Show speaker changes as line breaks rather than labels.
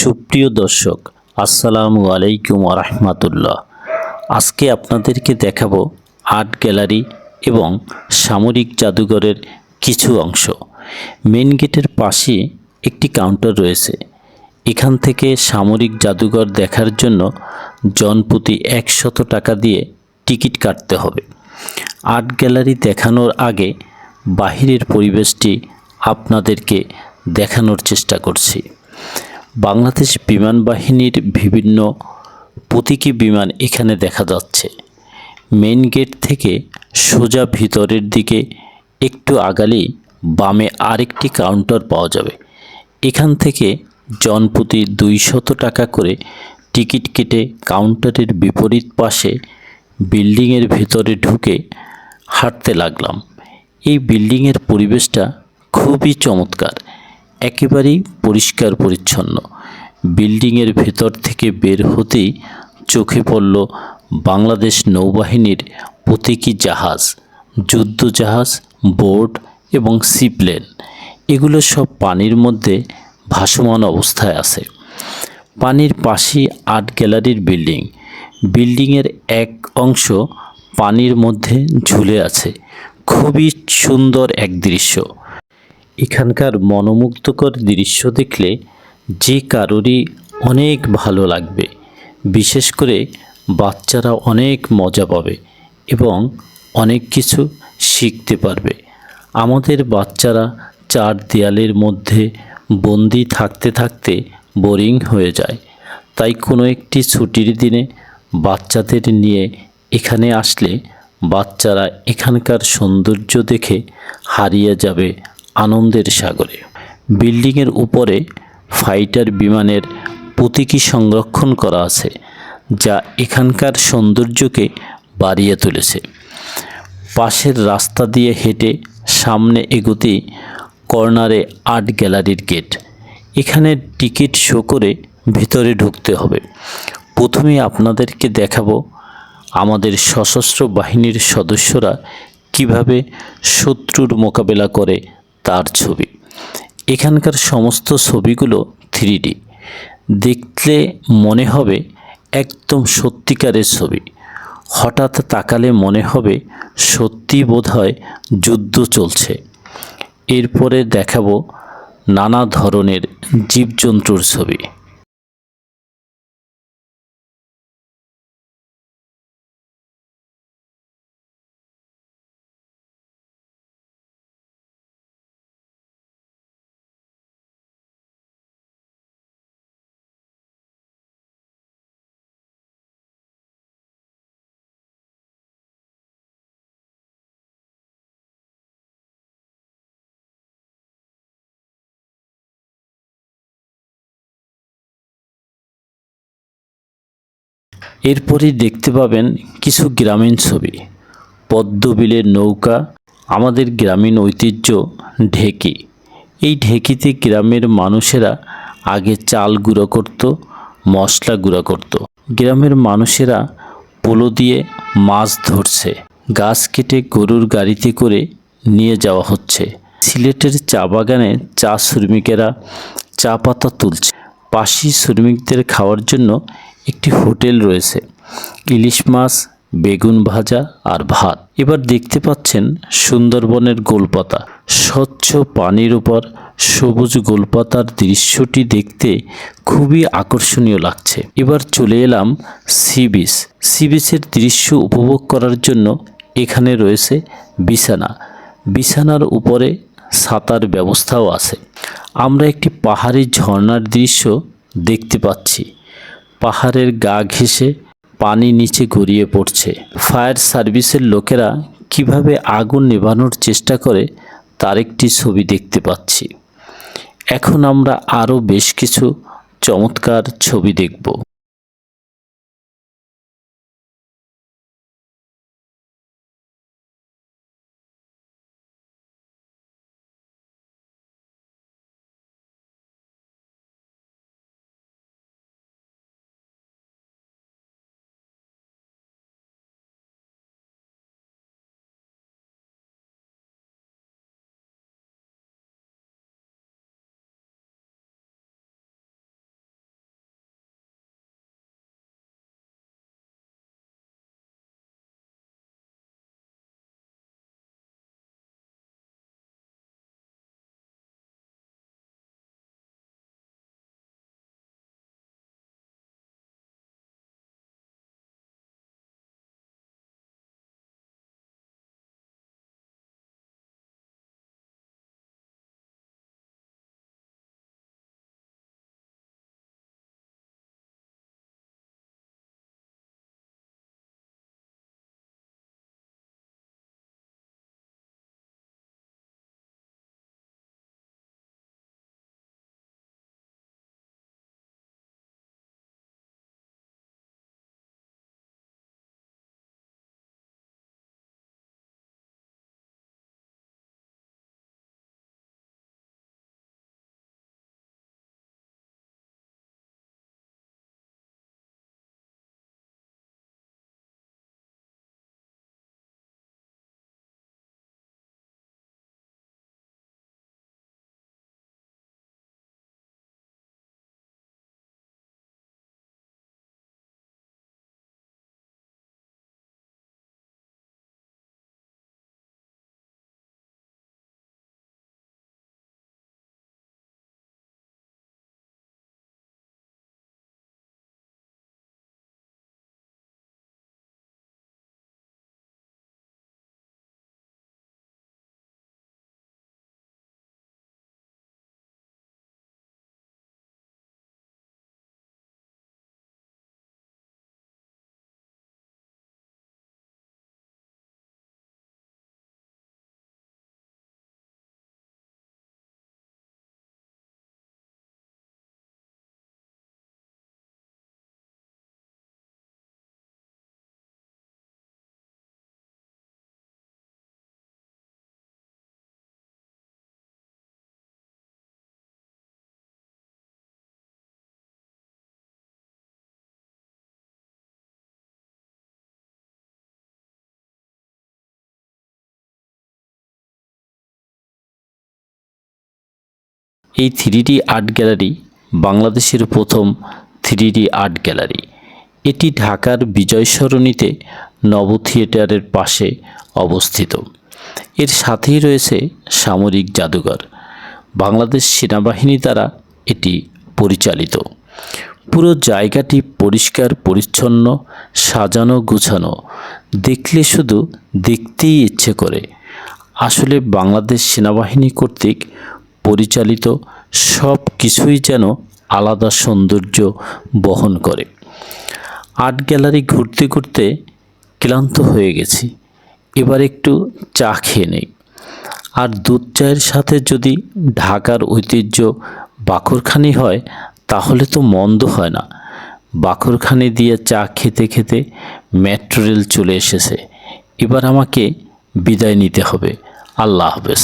সুপ্রিয় দর্শক, আসসালামু আলাইকুম রহমাতুল্লাহ আজকে আপনাদেরকে দেখাবো আর্ট গ্যালারি এবং সামরিক জাদুঘরের কিছু অংশ। মেন গেটের পাশে একটি কাউন্টার রয়েছে। এখান থেকে সামরিক জাদুঘর দেখার জন্য জনপ্রতি একশত টাকা দিয়ে টিকিট কাটতে হবে। আর্ট গ্যালারি দেখানোর আগে বাহিরের পরিবেশটি আপনাদেরকে দেখানোর চেষ্টা করছি। বাংলাদেশ বিমান বাহিনীর বিভিন্ন প্রতীকী বিমান এখানে দেখা যাচ্ছে। মেন গেট থেকে সোজা ভিতরের দিকে একটু আগালেই বামে আরেকটি কাউন্টার পাওয়া যাবে। এখান থেকে জনপ্রতি দুইশত টাকা করে টিকিট কেটে কাউন্টারের বিপরীত পাশে বিল্ডিংয়ের ভিতরে ঢুকে হাঁটতে লাগলাম। এই বিল্ডিংয়ের পরিবেশটা খুবই চমৎকার। একেবারেই পরিষ্কার পরিচ্ছন্ন। বিল্ডিংয়ের ভেতর থেকে বের হতেই চোখে পড়ল বাংলাদেশ নৌবাহিনীর প্রতীকী জাহাজ যুদ্ধ জাহাজ বোট এবং সিপ্লেন। এগুলো সব পানির মধ্যে ভাসমান অবস্থায় আছে। পানির পাশেই আর্ট গ্যালারির বিল্ডিং। বিল্ডিংয়ের এক অংশ পানির মধ্যে ঝুলে আছে। খুবই সুন্দর এক দৃশ্য। এখানকার মনোমুগ্ধকর দৃশ্য দেখলে যে কারোরই অনেক ভালো লাগবে। বিশেষ করে বাচ্চারা অনেক মজা পাবে এবং অনেক কিছু শিখতে পারবে। আমাদের বাচ্চারা চার দেয়ালের মধ্যে বন্দি থাকতে থাকতে বোরিং হয়ে যায়। তাই কোনো একটি ছুটির দিনে বাচ্চাদের নিয়ে এখানে আসলে বাচ্চারা এখানকার সৌন্দর্য দেখে হারিয়ে যাবে আনন্দের সাগরে। বিল্ডিংয়ের উপরে ফাইটার বিমানের প্রতীকী সংরক্ষণ করা আছে, যা এখানকার সৌন্দর্যকে বাড়িয়ে তুলেছে। পাশের রাস্তা দিয়ে হেঁটে সামনে এগোতেই কর্নারে আর্ট গ্যালারির গেট। এখানে টিকিট শো করে ভিতরে ঢুকতে হবে। প্রথমে আপনাদেরকে দেখাবো আমাদের সশস্ত্র বাহিনীর সদস্যরা কীভাবে শত্রুর মোকাবেলা করে তার ছবি। এখানকার সমস্ত ছবিগুলো থ্রি দেখলে মনে হবে একদম সত্যিকারের ছবি। হঠাৎ তাকালে মনে হবে সত্যি বোধহয় যুদ্ধ চলছে। এরপরে দেখাবো নানা ধরনের জীবজন্তুর ছবি। এরপরই দেখতে পাবেন কিছু গ্রামীণ ছবি। পদ্মবিলের নৌকা, আমাদের গ্রামীণ ঐতিহ্য, ঢেকি। এই ঢেকিতে গ্রামের মানুষেরা আগে চাল গুঁড়ো করত, মশলা গুঁড়ো করত। গ্রামের মানুষেরা পোলো দিয়ে মাছ ধরছে। গাছ কেটে গরুর গাড়িতে করে নিয়ে যাওয়া হচ্ছে। সিলেটের চা বাগানে চা শ্রমিকেরা চা পাতা তুলছে। পাশি শ্রমিকদের খাওয়ার জন্য একটি হোটেল রয়েছে। ইলিশ মাছ, বেগুন ভাজা আর ভাত। এবার দেখতে পাচ্ছেন সুন্দরবনের গোলপাতা। স্বচ্ছ পানির উপর সবুজ গোলপাতার দৃশ্যটি দেখতে খুবই আকর্ষণীয় লাগছে। এবার চলে এলাম সি বিচ। সি বিচের দৃশ্য উপভোগ করার জন্য এখানে রয়েছে বিছানা। বিছানার উপরে ছাতার ব্যবস্থাও আছে। আমরা একটি পাহাড়ি ঝর্ণার দৃশ্য দেখতে পাচ্ছি। পাহাড়ের গা ঘেঁষে পানি নিচে গড়িয়ে পড়ছে। ফায়ার সার্ভিসের লোকেরা কীভাবে আগুন নেভানোর চেষ্টা করে তার একটি ছবি দেখতে পাচ্ছি। এখন আমরা আরও বেশ কিছু চমৎকার ছবি দেখব। এই থ্রি আর্ট গ্যালারি বাংলাদেশের প্রথম থ্রি আর্ট গ্যালারি। এটি ঢাকার বিজয় সরণিতে নব থিয়েটারের পাশে অবস্থিত। এর সাথেই রয়েছে সামরিক জাদুঘর। বাংলাদেশ সেনাবাহিনী দ্বারা এটি পরিচালিত। পুরো জায়গাটি পরিষ্কার, পরিচ্ছন্ন, সাজানো, গুছানো। দেখলে শুধু দেখতেই ইচ্ছে করে। আসলে বাংলাদেশ সেনাবাহিনী কর্তৃক পরিচালিত সব কিছুই যেন আলাদা সৌন্দর্য বহন করে। আর্ট গ্যালারি ঘুরতে ঘুরতে ক্লান্ত হয়ে গেছি। এবার একটু চা খেয়ে নেই। আর দুধ চায়ের সাথে যদি ঢাকার ঐতিহ্য বাকরখানি হয়, তাহলে তো মন্দ হয় না। বাকরখানি দিয়ে চা খেতে খেতে মেট্রো রেল চলে এসেছে। এবার আমাকে বিদায় নিতে হবে। আল্লাহ হাফেজ।